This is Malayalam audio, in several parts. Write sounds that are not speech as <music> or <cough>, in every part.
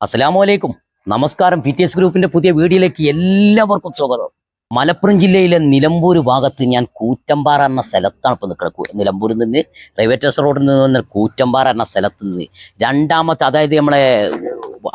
അസ്സലാമു അലൈക്കും. നമസ്കാരം. പി ടി എസ് ഗ്രൂപ്പിന്റെ പുതിയ വീഡിയോയിലേക്ക് എല്ലാവർക്കും സ്വാഗതം. മലപ്പുറം ജില്ലയിലെ നിലമ്പൂർ ഭാഗത്ത് ഞാൻ കൂറ്റമ്പാറ എന്ന സ്ഥലത്താണ് ഇപ്പോൾ നിൽക്കുന്നത് നിലമ്പൂരിൽ നിന്ന് റെയിൽവേ റോഡിൽ നിന്ന് വന്ന കൂറ്റമ്പാറ എന്ന സ്ഥലത്ത് നിന്ന് രണ്ടാമത്തെ അതായത് നമ്മളെ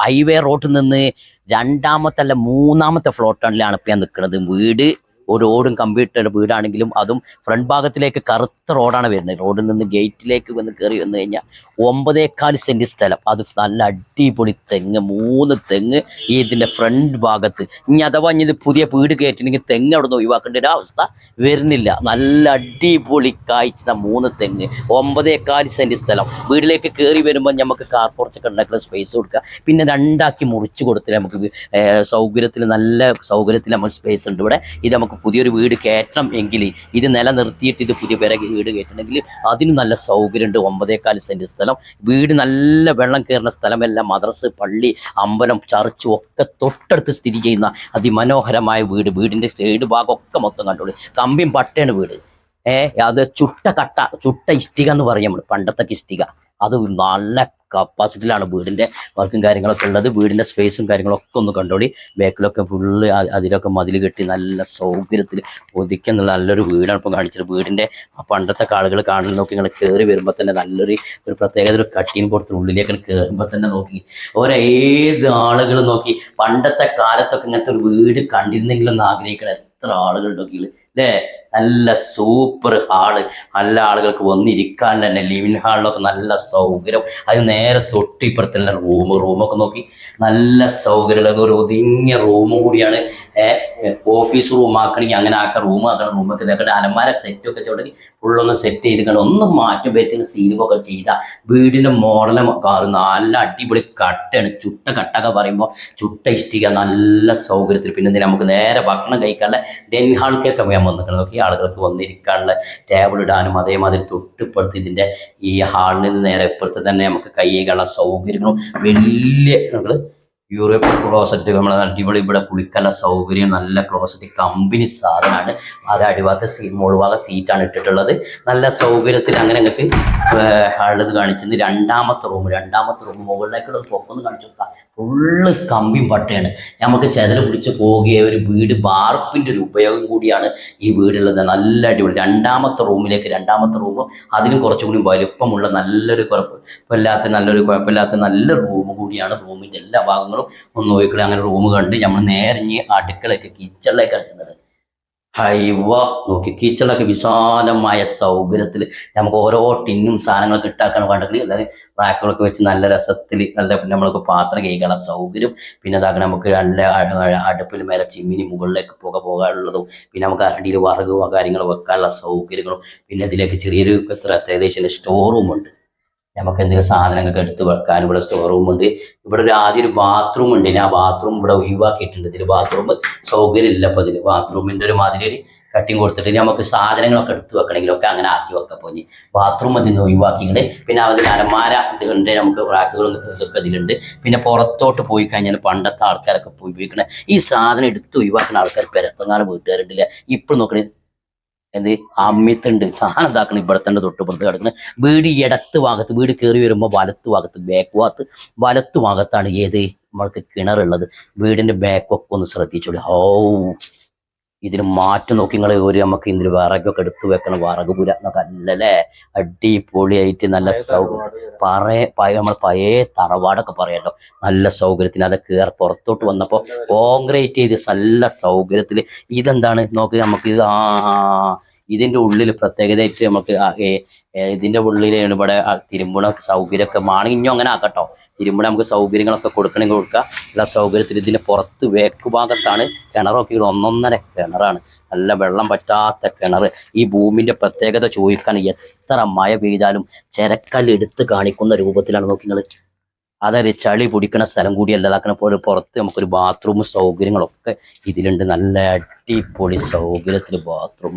ഹൈവേ റോഡിൽ നിന്ന് രണ്ടാമത്തെ അല്ല മൂന്നാമത്തെ ഫ്ലോട്ടിലാണ് ഇപ്പം ഞാൻ നിൽക്കുന്നത് വീട് ഒരു ഓടും കമ്പ്യൂട്ടർ വീടാണെങ്കിലും അതും ഫ്രണ്ട് ഭാഗത്തിലേക്ക് കറുത്ത റോഡാണ് വരുന്നത്. റോഡിൽ നിന്ന് ഗേറ്റിലേക്ക് വന്ന് കയറി വന്നു കഴിഞ്ഞാൽ ഒമ്പതേക്കാൽ സെന്റ് സ്ഥലം. അത് നല്ല അടിപൊളി തെങ്ങ് മൂന്ന് തെങ്ങ് ഈ ഇതിന്റെ ഫ്രണ്ട് ഭാഗത്ത്. ഇനി അഥവാ ഇനി ഇത് പുതിയ വീട് കയറ്റിണെങ്കിൽ തെങ്ങ് അവിടെ നിന്ന് ഒഴിവാക്കേണ്ട ഒരു അവസ്ഥ വരുന്നില്ല. നല്ല അടിപൊളി കായ്ച്ച മൂന്ന് തെങ്ങ്. ഒമ്പതേക്കാൽ സെന്റ് സ്ഥലം. വീട്ടിലേക്ക് കയറി വരുമ്പോൾ നമുക്ക് കാർ പോർച്ചൊക്കെ ഉണ്ടാക്കുന്ന സ്പേസ് കൊടുക്കുക. പിന്നെ രണ്ടാക്കി മുറിച്ച് കൊടുത്തിട്ട് നമുക്ക് സൗകര്യത്തിൽ നല്ല സൗകര്യത്തിൽ നമ്മൾ സ്പേസ് ഉണ്ട് ഇവിടെ. ഇത് നമുക്ക് പുതിയൊരു വീട് കയറ്റണം എങ്കിൽ ഇത് നിലനിർത്തിയിട്ട് ഇത് പുതിയ പേരെ വീട് കയറ്റണമെങ്കിൽ അതിനും നല്ല സൗകര്യമുണ്ട്. ഒമ്പതേക്കാൽ സെന്റ് സ്ഥലം. വീട് നല്ല വെള്ളം കയറുന്ന സ്ഥലമെല്ലാം. മദ്രസ് പള്ളി അമ്പലം ചർച്ച് ഒക്കെ തൊട്ടടുത്ത് സ്ഥിതി ചെയ്യുന്ന അതിമനോഹരമായ വീട്. വീടിന്റെ സൈഡ് ഭാഗം ഒക്കെ മൊത്തം കണ്ടോളൂ. കമ്പിയും പട്ടയാണ് വീട്. ഏ അത് ചുട്ട കട്ട ചുട്ട ഇഷ്ടിക എന്ന് പറയും പണ്ടത്തെ ഇഷ്ടിക. അത് നല്ല കപ്പാസിറ്റിയിലാണ് വീടിന്റെ വർക്കും കാര്യങ്ങളൊക്കെ ഉള്ളത്. വീടിന്റെ സ്പേസും കാര്യങ്ങളൊക്കെ ഒന്ന് കണ്ടോളി. ബാക്കിലൊക്കെ ഫുള്ള് അതിലൊക്കെ മതിൽ കെട്ടി നല്ല സൗകര്യത്തിൽ ഒതുക്കുന്നുള്ള നല്ലൊരു വീടാണ് ഇപ്പം കാണിച്ചത്. വീടിന്റെ ആ പണ്ടത്തെ ആളുകൾ കാണുന്ന നോക്കി ഇങ്ങനെ കയറി വരുമ്പോൾ തന്നെ നല്ലൊരു ഒരു പ്രത്യേകത ഒരു കട്ടിയും പുറത്ത് ഉള്ളിലേക്ക് കയറുമ്പോൾ തന്നെ നോക്കി. ഒരേത് ആളുകൾ നോക്കി. പണ്ടത്തെ കാലത്തൊക്കെ ഇങ്ങനത്തെ ഒരു വീട് കണ്ടിരുന്നെങ്കിലും ആഗ്രഹിക്കണം. എത്ര ആളുകൾ നോക്കി അല്ലേ നല്ല സൂപ്പർ ഹാൾ നല്ല ആളുകൾക്ക് വന്നിരിക്കാൻ തന്നെ ലിവിങ് ഹാളിലൊക്കെ നല്ല സൗകര്യം. അത് നേരെ തൊട്ട് ഇപ്പുറത്ത് തന്നെ റൂം റൂമൊക്കെ നോക്കി. നല്ല സൗകര്യമുള്ള ഒരു ഒതുങ്ങിയ റൂമും കൂടിയാണ്. ഓഫീസ് റൂം ആക്കണമെങ്കിൽ അങ്ങനെ ആക്കാം റൂം ആക്കണം. റൂമൊക്കെ ഇതൊക്കെ അലമാര സെറ്റ് ഒക്കെ തുടങ്ങി ഫുള്ളൊന്ന് സെറ്റ് ചെയ്ത് കണ്ട് ഒന്ന് മാറ്റം വരുത്തുന്ന സീലുമൊക്കെ ചെയ്ത. വീടിന്റെ മോഡലും കാറ് നല്ല അടിപൊളി കട്ടയാണ്. ചുട്ട കട്ടൊക്കെ പറയുമ്പോൾ ചുട്ട ഇഷ്ടിക നല്ല സൗകര്യത്തിൽ പിന്നെ നമുക്ക് നേരെ ഭക്ഷണം കഴിക്കാനുള്ള ഡെൻ ഞാൻ വന്നിട്ടുണ്ട്. നോക്കി ആളുകൾക്ക് വന്നിരിക്കാനുള്ള ടേബിൾ ഇടാനും അതേമാതിരി തൊട്ടിപ്പുറത്ത് ഇതിന്റെ ഈ ഹാളിൽ നിന്ന് നേരെ ഇപ്പുറത്ത് തന്നെ നമുക്ക് കൈ കൈകാനുള്ള സൗകര്യങ്ങളും വലിയ നമ്മൾ യൂറോപ്യൻ ക്ലോസറ്റ് നമ്മൾ അടിപൊളി ഇവിടെ കുളിക്കാനുള്ള സൗകര്യം നല്ല ക്ലോസറ്റ് കമ്പനി സാധനമാണ്. അത് അടിവാത്ത സീ മുഴുഭാഗം സീറ്റാണ് ഇട്ടിട്ടുള്ളത്. നല്ല സൗകര്യത്തിൽ അങ്ങനെ നിങ്ങൾക്ക് ഉള്ളത് കാണിച്ചത് രണ്ടാമത്തെ റൂം രണ്ടാമത്തെ റൂം മുകളിലേക്കുള്ള പൊക്കൊന്ന് കാണിച്ചു ഫുള്ള് കമ്പിയും പട്ടയാണ്. നമുക്ക് ചെതൽ പിടിച്ച് പോകുകയെ ഒരു വീട് വാർപ്പിന്റെ ഒരു ഉപയോഗം കൂടിയാണ് ഈ വീടുള്ളത്. നല്ല അടിപൊളി. രണ്ടാമത്തെ റൂമിലേക്ക് രണ്ടാമത്തെ റൂമും അതിനും കുറച്ചും കൂടി വലുപ്പമുള്ള നല്ലൊരു കുഴപ്പമില്ലാത്ത നല്ലൊരു കുഴപ്പമില്ലാത്ത നല്ല റൂം കൂടിയാണ്. റൂമിന്റെ എല്ലാ ഭാഗങ്ങളും ഒന്ന് നോക്കിക്കളി അങ്ങനെ റൂം കണ്ട് നമ്മൾ നേരഞ്ഞ് അടുക്കളയൊക്കെ കിച്ചണിലേക്ക് അടിച്ചത് ഹൈവ നോക്കി കിച്ചണിലൊക്കെ വിശാലമായ സൗകര്യത്തിൽ നമുക്ക് ഓരോ ടിന്നും സാധനങ്ങളൊക്കെ ഇട്ടാക്കാൻ വേണ്ടെങ്കിൽ അതായത് റാക്കുകളൊക്കെ വെച്ച് നല്ല രസത്തിൽ നല്ല നമ്മൾക്ക് പാത്രം കഴിക്കാനുള്ള സൗകര്യം. പിന്നെ അതാക്കണം നമുക്ക് നല്ല അടുപ്പിൽ മേലെ ചിമ്മിനി മുകളിലേക്ക് പുക പോകാനുള്ളതും പിന്നെ നമുക്ക് അടിയിൽ വറകുക കാര്യങ്ങൾ വെക്കാനുള്ള സൗകര്യങ്ങളും പിന്നെ ഇതിലേക്ക് ചെറിയൊരു ഏകദേശം സ്റ്റോർ റൂമുണ്ട്. നമുക്ക് എന്തെങ്കിലും സാധനങ്ങൾക്ക് എടുത്ത് വെക്കാൻ ഇവിടെ സ്റ്റോർ റൂം ഉണ്ട്. ഇവിടെ ഒരു ആദ്യം ഒരു ബാത്റൂം ഉണ്ട്. ഞാൻ ബാത്റൂം ഇവിടെ ഒഴിവാക്കിയിട്ടുണ്ട്. ഇതിൽ ബാത്റൂം സൗകര്യം ഇല്ല അപ്പോൾ ഇതിൽ ബാത്റൂമിന്റെ ഒരു മാതിരി കട്ടിങ് കൊടുത്തിട്ട് നമുക്ക് സാധനങ്ങളൊക്കെ എടുത്ത് വെക്കണമെങ്കിലൊക്കെ അങ്ങനെ ആക്കി വെക്കാം പോയി ബാത്റൂം അതിൽ നിന്ന് ഒഴിവാക്കിയിട്ട് പിന്നെ അതിൽ അലമാര ഇതുണ്ട്. നമുക്ക് റാക്കുകളും ഇതൊക്കെ ഇതിലുണ്ട്. പിന്നെ പുറത്തോട്ട് പോയി കഴിഞ്ഞാൽ പണ്ടത്തെ ആൾക്കാരൊക്കെ പോയി ഉപയോഗിക്കണ ഈ സാധനം എടുത്ത് ഒഴിവാക്കുന്ന ആൾക്കാർ പെരത്തങ്ങാനും വീട്ടുകാരുണ്ടില്ല? ഇപ്പോൾ നോക്കണേ എന്ത്? അമ്മിത്തുണ്ട്. സാധനം തന്നെ തൊട്ടുപുറത്ത് കിടക്കുന്നത് വീട് ഇടത്ത് ഭാഗത്ത് വീട് കയറി വരുമ്പോൾ വലത്ത് ഭാഗത്ത് ബാക്ക് ഭാഗത്ത് വലത്ത് ഭാഗത്താണ് ഏത്? നമ്മൾക്ക് കിണറുള്ളത്. വീടിന്റെ ബാക്കൊക്കെ ഒന്ന് ശ്രദ്ധിച്ചോളൂ. ഹൗ. ഇതിന് മാറ്റം നോക്കി നിങ്ങൾ ഒരു നമുക്ക് ഇതിൽ വിറകൊക്കെ എടുത്തു വെക്കണം വിറക് പുര എന്നൊക്കെ അല്ലല്ലേ അടിപൊളിയായിട്ട് നല്ല സൗകര്യം പറയ പഴയ നമ്മൾ പഴയ തറവാടൊക്കെ പറയാലോ നല്ല സൗകര്യത്തിന് അത് കയറി പുറത്തോട്ട് വന്നപ്പോൾ കോൺക്രീറ്റ് ചെയ്ത് നല്ല സൗകര്യത്തിൽ ഇതെന്താണ്? നോക്ക് നമുക്ക് ഇത് ആ. ഇതിന്റെ ഉള്ളിൽ പ്രത്യേകതയായിട്ട് നമുക്ക് ഇതിന്റെ ഉള്ളിലാണ് ഇവിടെ തിരുമ്പുണ സൗകര്യമൊക്കെ ആണെങ്കിൽ ഇനിയും അങ്ങനെ ആക്കട്ടോ. തിരുമ്പണ നമുക്ക് സൗകര്യങ്ങളൊക്കെ കൊടുക്കണമെങ്കിൽ കൊടുക്കുക എല്ലാ സൗകര്യത്തിൽ ഇതിന്റെ പുറത്ത് വേക്ക് ഭാഗത്താണ് കിണറൊക്കെ ഒന്നൊന്നര കിണറാണ്. നല്ല വെള്ളം പറ്റാത്ത കിണർ ഈ ഭൂമിന്റെ പ്രത്യേകത ചോദിക്കാൻ എത്ര മഴ പെയ്താലും ചെരക്കല്ല് എടുത്ത് കാണിക്കുന്ന രൂപത്തിലാണ് നോക്കി നിങ്ങൾ അതായത് ചളി പിടിക്കണ സ്ഥലം കൂടി അല്ലാതാക്കണ പോലെ പുറത്ത് നമുക്കൊരു ബാത്റൂം സൗകര്യങ്ങളൊക്കെ ഇതിലുണ്ട്. നല്ല അടിപൊളി സൗകര്യത്തിൽ ബാത്റൂം.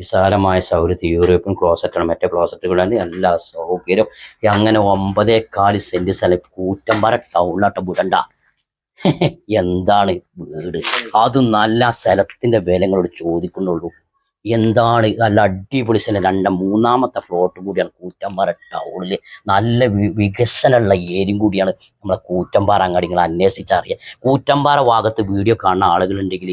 വിശാലമായ സൗകര്യത്തിൽ യൂറോപ്യൻ ക്ലോസറ്റാണ് മറ്റേ ക്ലോസറ്റുകളാണ് എല്ലാ സൗകര്യം. അങ്ങനെ അങ്ങനെ ഒമ്പതേകാൽ സെന്റ് സ്ഥലം കൂറ്റമ്പറ ടൗണിലാട്ട വിടണ്ട <laughs> എന്താണ് വീട്? അത് നല്ല സ്ഥലത്തിന്റെ വിലങ്ങളോട് ചോദിക്കുന്നുള്ളൂ. എന്താണ് നല്ല അടിപൊളി സ്ഥലം. രണ്ട മൂന്നാമത്തെ ഫ്ലോട്ട് കൂടിയാണ് കൂറ്റമ്പാറ ടൗണിൽ നല്ല വികസനമുള്ള ഏരിയും കൂടിയാണ് നമ്മളെ കൂറ്റമ്പാറ അങ്ങാടി നിങ്ങൾ അന്വേഷിച്ചറിയാം കൂറ്റമ്പാറ ഭാഗത്ത് വീഡിയോ കാണുന്ന ആളുകളുണ്ടെങ്കിൽ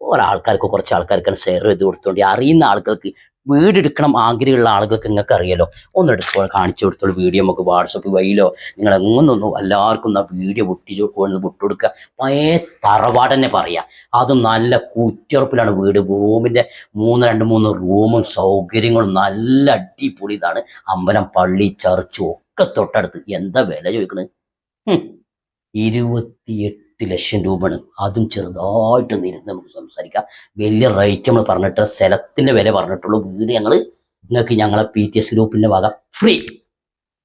ഒരാൾക്കാർക്ക് കുറച്ച് ആൾക്കാർക്ക് ഷെയർ ചെയ്ത് കൊടുത്തോണ്ടി. അറിയുന്ന ആളുകൾക്ക് വീട് എടുക്കണം ആഗ്രഹമുള്ള ആളുകൾക്ക് നിങ്ങൾക്ക് അറിയാലോ. ഒന്ന് എടുത്തോ കാണിച്ചു കൊടുത്തോളൂ. വീഡിയോ നമുക്ക് വാട്സപ്പ് വഴിയിലോ നിങ്ങൾ എങ്ങനൊന്നും എല്ലാവർക്കും ആ വീഡിയോ പൊട്ടിച്ചു വിട്ടുകൊടുക്കുക പഴയ തറവാട് തന്നെ പറയാം. അത് നല്ല കൂറ്റുറപ്പിലാണ് വീട്. റൂമിന്റെ മൂന്ന് രണ്ട് മൂന്ന് റൂമും സൗകര്യങ്ങളും നല്ല അടിപൊളി ഇതാണ്. അമ്പലം പള്ളി ചർച്ച് ഒക്കെ തൊട്ടടുത്ത്. എന്താ വില ചോദിക്കണത് ഹും. ഇരുപത്തിയെട്ട് ലക്ഷം രൂപയാണ്. അതും ചെറുതായിട്ട് നിരുന്ന് നമുക്ക് സംസാരിക്കാം. വലിയ റേറ്റ് നമ്മൾ പറഞ്ഞിട്ട് സ്ഥലത്തിന്റെ വില പറഞ്ഞിട്ടുള്ളൂ. വീട് ഞങ്ങൾ നിങ്ങൾക്ക് ഞങ്ങളെ പി ടി എസ് ഗ്രൂപ്പിന്റെ വക ഫ്രീ